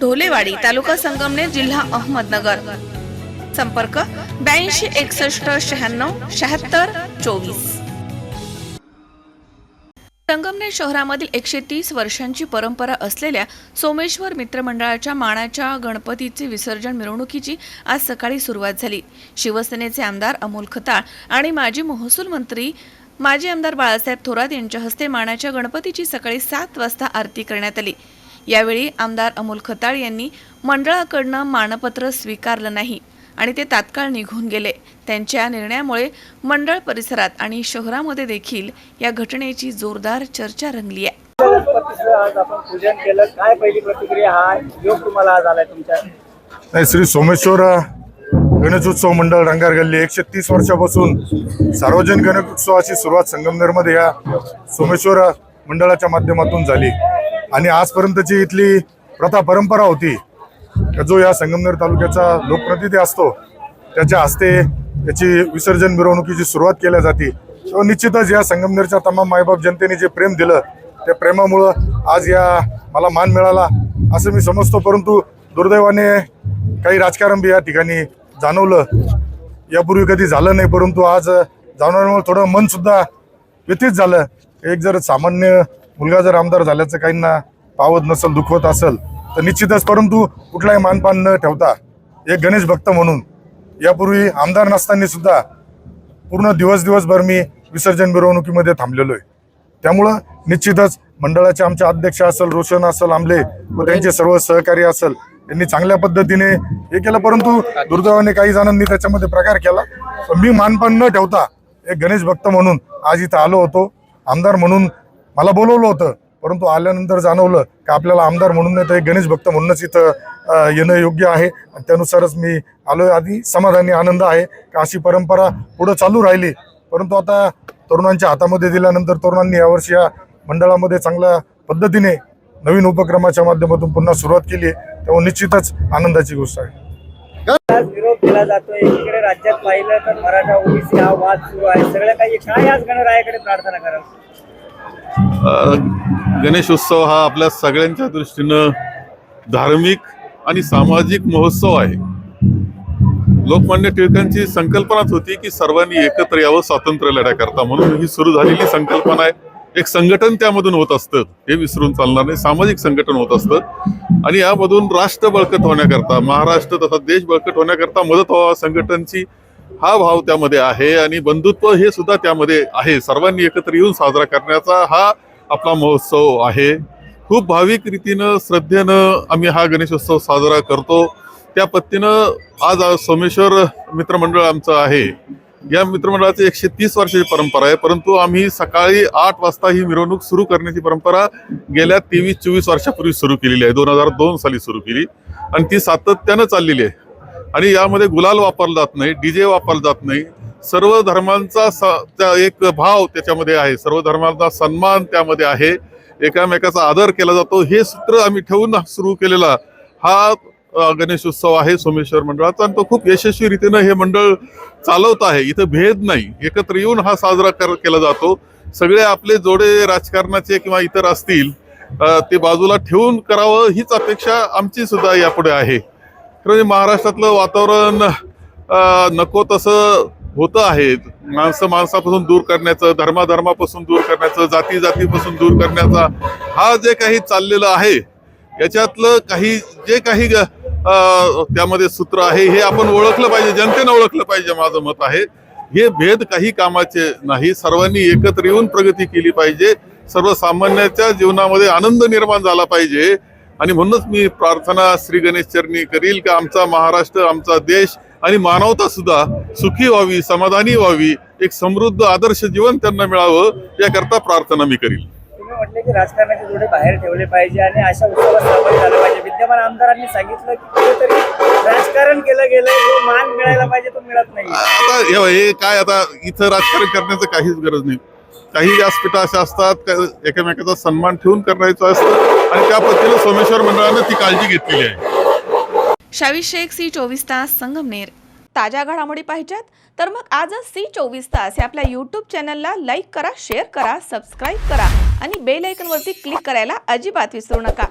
ढोलेवाडी तालुका संगमनेर जिल्हा अहमदनगर. संपर्क ब्याऐंशी एकसष्ट शहाण्णव शहात्तर चोवीस. संगमनेर शहरामधील एकशे तीस वर्षांची परंपरा असलेल्या सोमेश्वर मित्रमंडळाच्या मानाच्या गणपतीचे विसर्जन मिरवणुकीची आज सकाळी सुरुवात झाली. शिवसेनेचे आमदार अमोल खताळ आणि माजी महसूल मंत्री माजी आमदार बाळासाहेब थोरात यांच्या हस्ते मानाच्या गणपतीची सकाळी सात वाजता आरती करण्यात आली. यावेळी आमदार अमोल खताळ यांनी मंडळाकडनं मानपत्र स्वीकारलं नाही आणि ते तात्काळ निघून गेले. त्यांच्या निर्णयामुळे मंडळ परिसरात आणि शहरामध्ये देखील या घटनेची जोरदार चर्चा रंगली आहे. पूजन केलं काय पहिली प्रतिक्रिया हा योग तुम्हाला आज आलाय तुमच्या नाही श्री सोमेश्वर गणेशोत्सव मंडळ रंगार गल्ली एकशे तीस वर्षापासून सार्वजनिक गणेशोत्सवाची सुरुवात संगमनेरमध्ये या सोमेश्वर मंडळाच्या माध्यमातून झाली. आणि आजपर्यंतची इथली प्रथा परंपरा होती जो या संगमनेर तालुक्याचा लोकप्रतिनिधी असतो त्याच्या हस्ते त्याची विसर्जन मिरवणुकीची सुरुवात केल्या जाते. तो निश्चितच या संगमनेरच्या तमाम मायबाप जनतेने जे प्रेम दिलं त्या प्रेमामुळं आज या मला मान मिळाला असं मी समजतो. परंतु दुर्दैवाने काही राजकारण बी या ठिकाणी जाणवलं. यापूर्वी कधी झालं नाही परंतु आज जाणवल्यामुळे थोडं मनसुद्धा व्यतीत झालं. एक जर सामान्य मुलगा जर आमदार झाल्याचं काहींना पावत नसेल दुखवत असेल तर निश्चितच परंतु कुठलाही मानपान न ठेवता एक गणेश भक्त म्हणून यापूर्वी आमदार नसताना सुद्धा पूर्ण दिवस दिवसभर मी विसर्जन मिरवणुकीमध्ये थांबलेलो आहे. त्यामुळं निश्चितच मंडळाचे आमचे अध्यक्ष असेल रोशन असेल आमले व त्यांचे सर्व सहकारी असेल यांनी चांगल्या पद्धतीने हे केलं. परंतु दुर्दैवाने काही जणांनी त्याच्यामध्ये प्रकार केला. पण मी मानपान न ठेवता एक गणेश भक्त म्हणून आज इथं आलो होतो. आमदार म्हणून मला बोलवलं होतं परंतु आल्यानंतर जाणवलं की आपल्याला आमदार म्हणून नाही तर एक गणेश भक्त म्हणूनच इथं येणं योग्य आहे. आणि त्यानुसारच मी आलो आधी समाधानी आनंद आहे की अशी परंपरा पुढं चालू राहिली. परंतु आता तरुणांच्या हातामध्ये दिल्यानंतर तरुणांनी यावर्षी या मंडळामध्ये चांगल्या पद्धतीने नवीन उपक्रमाच्या माध्यमातून पुन्हा सुरुवात केली आहे. तेव्हा निश्चितच आनंदाची गोष्ट आहे. विरोध केला जातोय. इकडे राज्यात पाहिलं तर मराठा ओबीसी हा वाद सुरू आहे. सगळं काही काय आज गणरायाकडे प्रार्थना करा गणेशोत्सव हा आपल्या सगळ्यांच्या दृष्टीनं धार्मिक आणि सामाजिक महोत्सव आहे. लोकमान्य टिळकांची संकल्पनाच होती की सर्वांनी एकत्र यावं स्वातंत्र्य लढ्याकरता म्हणून ही सुरू झालेली संकल्पना आहे. एक संघटन त्यामधून होत असतं हे विसरून चालणार नाही. सामाजिक संघटन होत असतं. आणि यामधून राष्ट्र बळकट होण्याकरता महाराष्ट्र तथा देश बळकट होण्याकरता मदत व्हावा संघटनची हा भाव त्यामध्ये आहे आणि बंधुत्व हे सुद्धा त्यामध्ये आहे. सर्वांनी एकत्र येऊन साजरा करण्याचा हा आपला महोत्सव आहे. खूप भाविक रीतीनं श्रद्धेनं आम्ही हा गणेशोत्सव साजरा करतो. त्या पत्तीनं आज सोमेश्वर मित्रमंडळ आमचं आहे. या मित्रमंडळाची एकशे तीस वर्षाची परंपरा आहे. परंतु आम्ही सकाळी आठ वाजता ही मिरवणूक सुरू करण्याची परंपरा गेल्या तेवीस चोवीस वर्षापूर्वी सुरू केलेली आहे. दोन हजार दोन साली सुरू केली. आणि ती सातत्यानं चाललेली आहे. आणि यामध्ये गुलाल वापरला जात नाही डीजे वापरला जात नाही. सर्व धर्मांचा स- त्या एक भाव त्याच्यामध्ये आहे. सर्व धर्मांचा सन्मान त्यामध्ये आहे. एकामेकाचा आदर केला जातो. हे सूत्र आम्ही ठेवून सुरू केलेला हा गणेशोत्सव गणेश उत्सव आहे सोमेश्वर मंडळाचा. आणि तो खूप यशस्वी रीतीनं हे मंडळ चालवत आहे. इथं भेद नाही. एकत्र येऊन हा साजरा कर केला जातो. सगळे आपले जोडे राजकारणाचे किंवा इतर असतील ते बाजूला ठेवून करावं हीच अपेक्षा आमची सुद्धा यापुढे आहे. म्हणजे महाराष्ट्रातलं वातावरण नको तसं होतं आहे. माणसं माणसापासून दूर करण्याचं धर्माधर्मापासून दूर करण्याचं जाती जातीपासून दूर करण्याचा हा जे काही चाललेलं आहे याच्यातलं काही जे काही त्यामध्ये सूत्र आहे हे आपण ओळखलं पाहिजे जनतेनं ओळखलं पाहिजे माझं मत आहे. हे भेद काही कामाचे नाही सर्वांनी एकत्र येऊन प्रगती केली पाहिजे. सर्वसामान्याच्या जीवनामध्ये आनंद निर्माण झाला पाहिजे. आणि म्हणूनच मी प्रार्थना श्री गणेश चरणी करील की आमचा महाराष्ट्र आमचा देश आणि मानवता सुद्धा सुखी व्हावी समाधानी व्हावी एक समृद्ध आदर्श जीवन त्यांना मिळावं याकरता प्रार्थना मी करील. म्हटले की राजकारणाचे जोडे बाहेर ठेवले पाहिजे आणि अशा उत्सवात सहभागी झालं पाहिजे. विद्यमान आमदारांनी सांगितलं की कुठेतरी राजकारण केलं गेलंय जो मान मिळायला पाहिजे तो मिळत नाही. आता हे काय आता इथं राजकारण करण्याचं काहीच गरज नाही. काही व्यासपीठं अशा असतात एकमेकाचा सन्मान ठेवून करायचं असतं. आणि त्या पद्धतीनं सोमेश्वर मंडळानं ती काळजी घेतलेली आहे. शावी शेख सी चोवीस तास संगमनेर ताज्या घडामोडी पाहिजेत? तर मग आजच सी चोवीस तास हे आपल्या यूट्यूब चॅनलला लाईक करा शेअर करा सबस्क्राईब करा. आणि बेल आयकनवरती क्लिक करायला अजिबात विसरू नका.